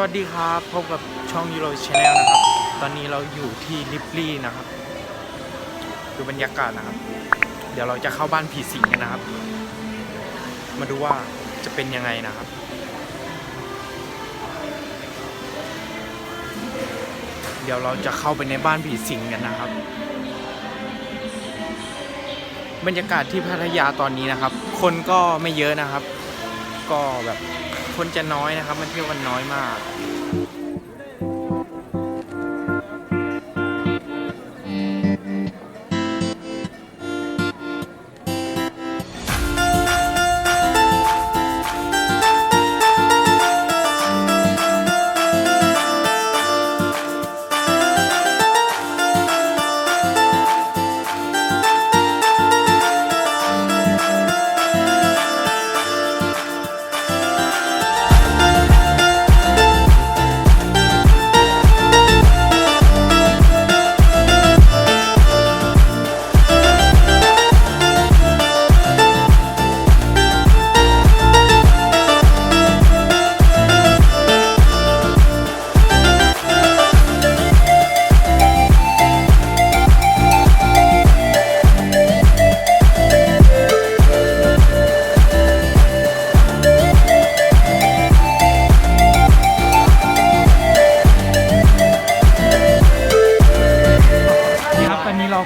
สวัสดีครับพบกับช่องยูโรชาแนลนะครับ ตอนนี้เราอยู่ที่ลิปลี่นะครับดูบรรยากาศนะครับ เดี๋ยวเราจะเข้าบ้านผีสิงกันนะครับ มาดูว่าจะเป็นยังไงนะครับ เดี๋ยวเราจะเข้าไปในบ้านผีสิงกันนะครับ บรรยากาศที่พัทยาตอนนี้นะครับ คนก็ไม่เยอะนะครับ ก็แบบคนจะน้อยนะครับ มันเที่ยวกันน้อยมาก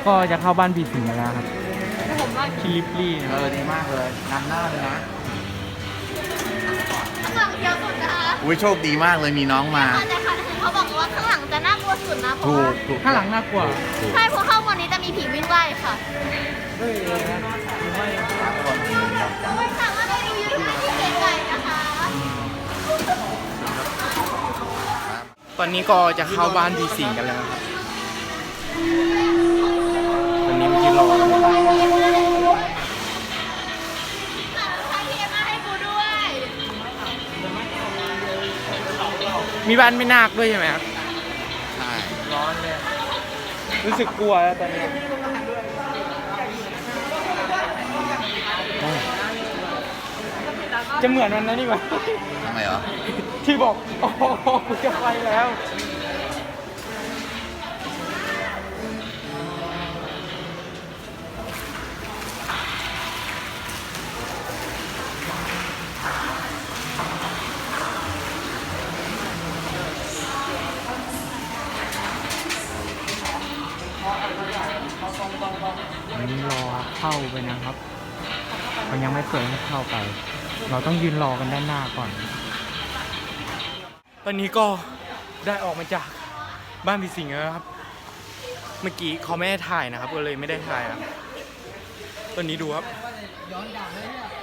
ก็จะเข้าบ้านผีสิงกันแล้วครับที่ลิปลี่นะเออดีมากเลยนำหน้าเลยนะข้างหลังเดียวสุดนะคะอุ้ยโชคดีมากเลยมีน้องมา แต่ค่ะเห็นเขาบอกว่าข้างหลังจะน่ากลัวสุดนะเพราะถูว่ากถูกข้างหลังน่ากลัวถูกใช่เพราะข้างบนนี้จะมีผีวิ่งไล่ค่ะเฮ้ยหรือไม่ไม่สามารถไปดูยูทูบที่ไกลๆนะคะตอนนี้ก็จะเข้าบ้านผีสิงกันแล้วครับตอนนี้มายืน รอเทียมาให้กูด้วยมีบ้านไม่นาคด้วยใช่ไหมครับใช่ร้อนเลยรู้สึกกลัวแล้วตอนนี้จะเหมือนวันนั้นนี่ไหมทำไมเหรอที่บอก โอ้โหกูจะไปแล้ว อันนี้รอเข้าไปนะครับ มันยังไม่เปิดให้เข้าไป เราต้องยืนรอกันด้านหน้าก่อน ตอนนี้ก็ได้ออกมาจากบ้านผีสิงแล้วครับ เมื่อกี้เขาไม่ได้ถ่ายนะครับ ก็เลยไม่ได้ถ่ายครับตอนนี้ดูครับ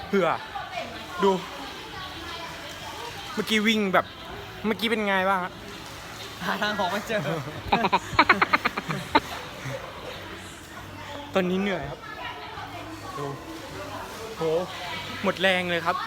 เผื่อดู เมื่อกี้วิ่งแบบ เมื่อกี้เป็นไงบ้างฮะ หาทางออกไม่เจอต อนนี้เหนื่อยครับ ดูโหหมดแรงเลยครับ